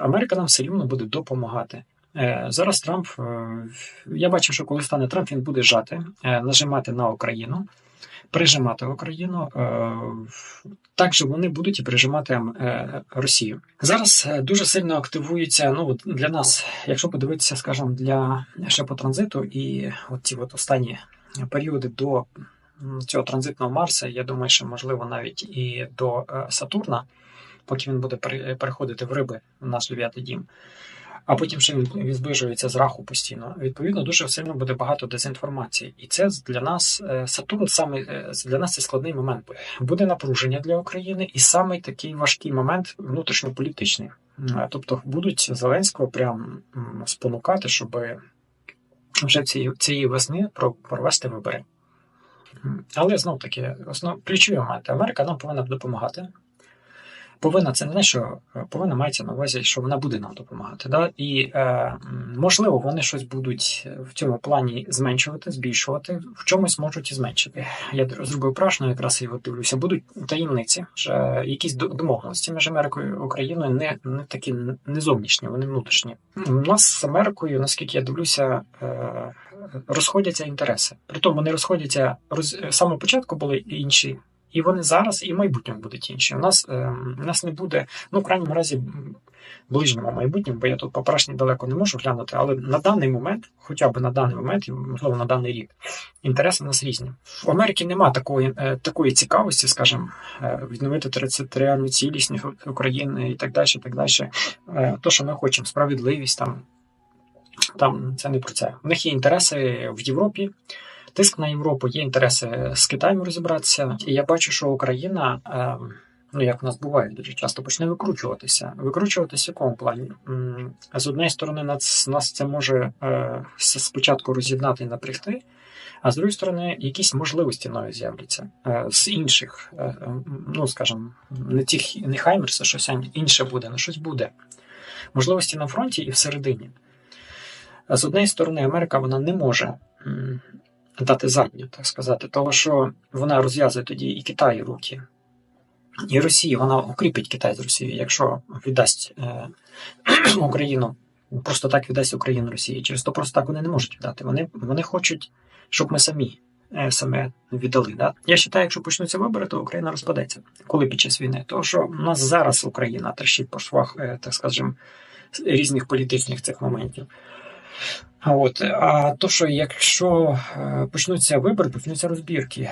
Америка нам все рівно буде допомагати. Е, зараз Трамп, е, я бачив, що коли стане Трамп, він буде жати, е, нажимати на Україну, прижимати Україну. Також вони будуть і прижимати Росію. Зараз дуже сильно активуються. Ну для нас, якщо подивитися, скажімо, для ще по транзиту і от ці от останні періоди до цього транзитного Марса, я думаю, що можливо навіть і до Сатурна, поки він буде переходити в риби в наш дев'ятий дім а потім ще він зближується з раху постійно. Відповідно, дуже сильно буде багато дезінформації, і це для нас е, Сатурн саме е, для нас це складний момент. Буде напруження для України, і саме такий важкий момент внутрішньополітичний. Е, тобто будуть Зеленського прям спонукати, щоб вже цієї цієї весни провести вибори. Але знов таки, основ ключові моменти Америка нам повинна допомагати. Повинна це не те, що е, повинна мається на увазі, що вона буде нам допомагати. Да? І е, можливо, вони щось будуть в цьому плані зменшувати, збільшувати, в чомусь можуть і зменшити. Я зробив прашно, якраз його дивлюся. Будуть таємниці, що якісь домовленості між Америкою і Україною не не такі не зовнішні, вони внутрішні. У нас з Америкою, наскільки я дивлюся, е, розходяться інтереси. Притому вони розходяться роз... самого початку були інші. І вони зараз і в майбутньому будуть інші. У нас е, у нас не буде, ну в крайньому разі, ближньому майбутньому, бо я тут поперашні далеко не можу глянути, але на даний момент, хоча б на даний момент, можливо, на даний рік, інтереси у нас різні. В Америці нема такої е, такої цікавості, скажімо, е, відновити територіальну цілісність України і так далі. так далі. Е, то, що ми хочемо, справедливість там, там це не про це. У них є інтереси в Європі. Тиск на Європу є інтереси з Китаєм розібратися, і я бачу, що Україна. Ем, ну, як в нас буває, дуже часто почне викручуватися. Викручуватися в якому плані? З однієї сторони, нас нас це може е, спочатку роз'єднати і напрягти, а з другої сторони, якісь можливості нові з'являться. Е, з інших, е, ну скажімо, не тих, не Хаймерса, щось інше буде, але щось буде. Можливості на фронті і всередині. З однієї сторони, Америка вона не може дати задню, так сказати, того, що вона розв'язує тоді і Китай руки, і Росії, вона укріпить Китай з Росією, якщо віддасть е, Україну, просто так віддасть Україну Росії. Через то просто так вони не можуть віддати. Вони вони хочуть, щоб ми самі е, саме віддали. Да? Я вважаю, якщо почнуться вибори, то Україна розпадеться. Коли під час війни? Тому що у нас зараз Україна трещить по швах, е, так скажемо, різних політичних цих моментів. От. А то, що якщо е, почнуться вибори, почнуться розбірки.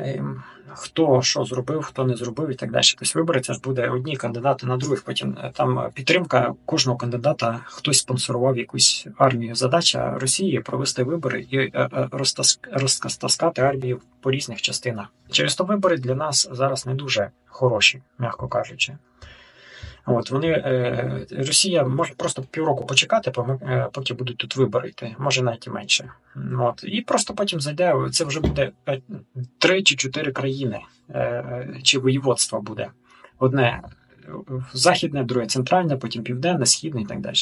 Ем, хто що зробив, хто не зробив і так далі. Тобто вибори це ж буде одні кандидати на других. Потім е, там підтримка кожного кандидата, хтось спонсорував якусь армію. Задача Росії провести вибори і е, розтаскати армію по різних частинах. Через то вибори для нас зараз не дуже хороші, м'яко кажучи. От вони е, Росія може просто півроку почекати, е, поки будуть тут вибори йти, може навіть і менше. От і просто потім зайде. Це вже буде е, три чи чотири країни чи воєводства буде одне. Західне, друге центральне, потім південне, східне і так далі.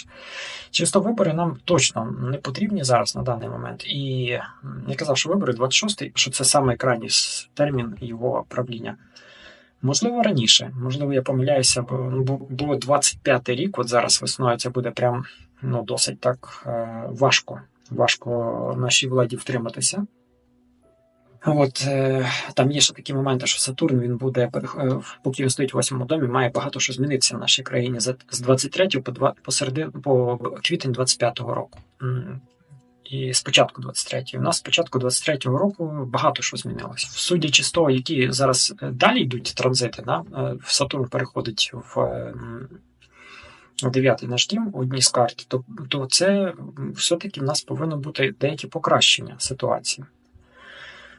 Через то вибори нам точно не потрібні зараз на даний момент. І я казав, що вибори 26-й, що це саме крайній термін його правління. Можливо, раніше, можливо, я помиляюся, бо ну, було 25-й рік. От зараз весною це буде прям ну, досить так е, важко. Важко нашій владі втриматися. От е, там є ще такі моменти, що Сатурн він буде, е, поки він стоїть в восьмому домі, має багато що змінитися в нашій країні з 23 по 2, по, середин, по квітень 25-го року і спочатку 23-ї. У нас спочатку 23-го року багато що змінилося. Судячи з того, які зараз е, далі йдуть транзити, да? Е, Сатурн переходить в дев'ятий наш дім, одній з карт, то, то це все-таки в нас повинно бути деякі покращення ситуації.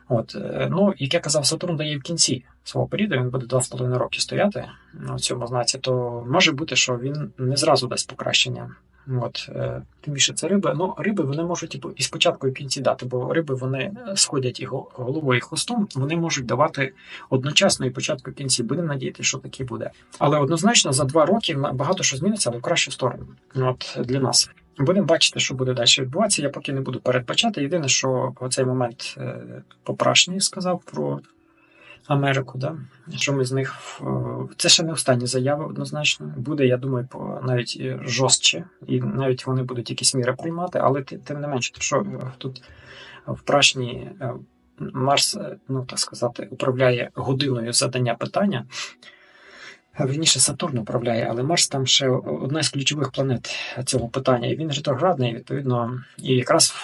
От, е, ну, як я казав, Сатурн дає в кінці свого періоду, він буде 2,5 роки стояти на цьому знаці, то може бути, що він не зразу дасть покращення От, е, Тим більше це риби. Ну, риби вони можуть типу, і спочатку і кінці дати, бо риби вони сходять і головою і хвостом, вони можуть давати одночасно і початку і кінці. Будемо надіятися, що таке буде. Але однозначно за два роки багато що зміниться, але в кращу сторону. От Для нас. Будемо бачити, що буде далі відбуватися. Я поки не буду передбачати. Єдине, що в цей момент е, попрашній сказав про Америку, да? що ми з них е, це ще не останні заяви однозначно. Буде, я думаю, по навіть жорстче, і навіть вони будуть якісь міри приймати, але тим не менше, що е, тут в прашні е, Марс, е, ну так сказати, управляє годиною задання питання. Вірніше Сатурн управляє, але Марс там ще одна з ключових планет цього питання. І він ретроградний, відповідно, і якраз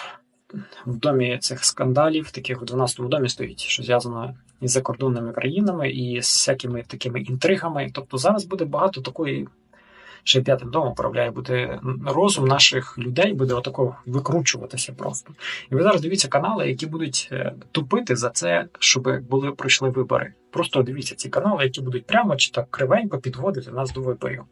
в домі цих скандалів, таких у 12-му домі стоїть, що зв'язано із закордонними країнами і з всякими такими інтригами. Тобто зараз буде багато такої, ще п'ятим домом управляє, буде розум наших людей, буде отако викручуватися просто. І ви зараз дивіться канали, які будуть е, тупити за це, щоб були пройшли вибори. Просто дивіться ці канали, які будуть прямо чи так кривенько підводити нас до виборів.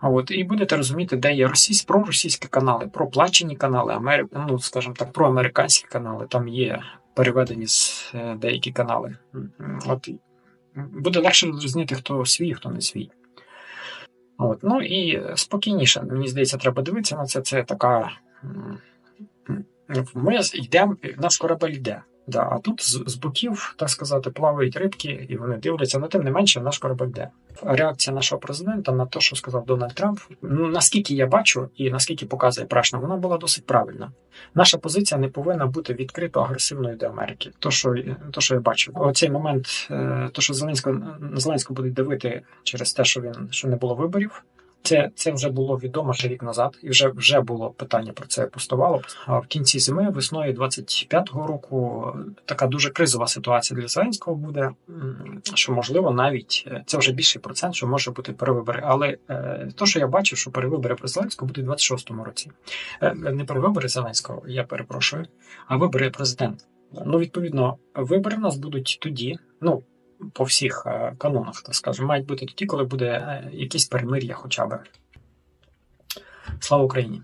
А от і будете розуміти, де є російсь, проросійські канали, проплачені канали, Амери... ну, скажімо так, проамериканські канали. Там є переведені з е, деякі канали. От буде легше зрозуміти, хто свій, хто не свій. От. Ну і спокійніше, мені здається, треба дивитися на це. Це така. Ми йдемо, наш корабель йде. Да, а тут з, з боків, так сказати, плавають рибки, і вони дивляться, але тим не менше наш корабель йде. Реакція нашого президента на те, що сказав Дональд Трамп, ну наскільки я бачу і наскільки показує Прашна, вона була досить правильна. Наша позиція не повинна бути відкрито агресивною до Америки. То, що, то, що я бачу, оцей момент, е, то, що Зеленського Зеленського будуть давити через те, що він що не було виборів. Це, це вже було відомо ще рік назад, і вже вже було питання про це постувало. А в кінці зими, весною 25-го року, така дуже кризова ситуація для Зеленського буде. Що можливо, навіть е, це вже більший процент, що може бути перевибори. Але е, то, що я бачу, що перевибори про Зеленського будуть у 26-му році. Е, не перевибори Зеленського, я перепрошую, а вибори президента. Ну, відповідно, вибори у нас будуть тоді. Ну по всіх е, канонах, так скажемо, мають бути тоді, коли буде е, якесь перемир'я хоча б. Слава Україні!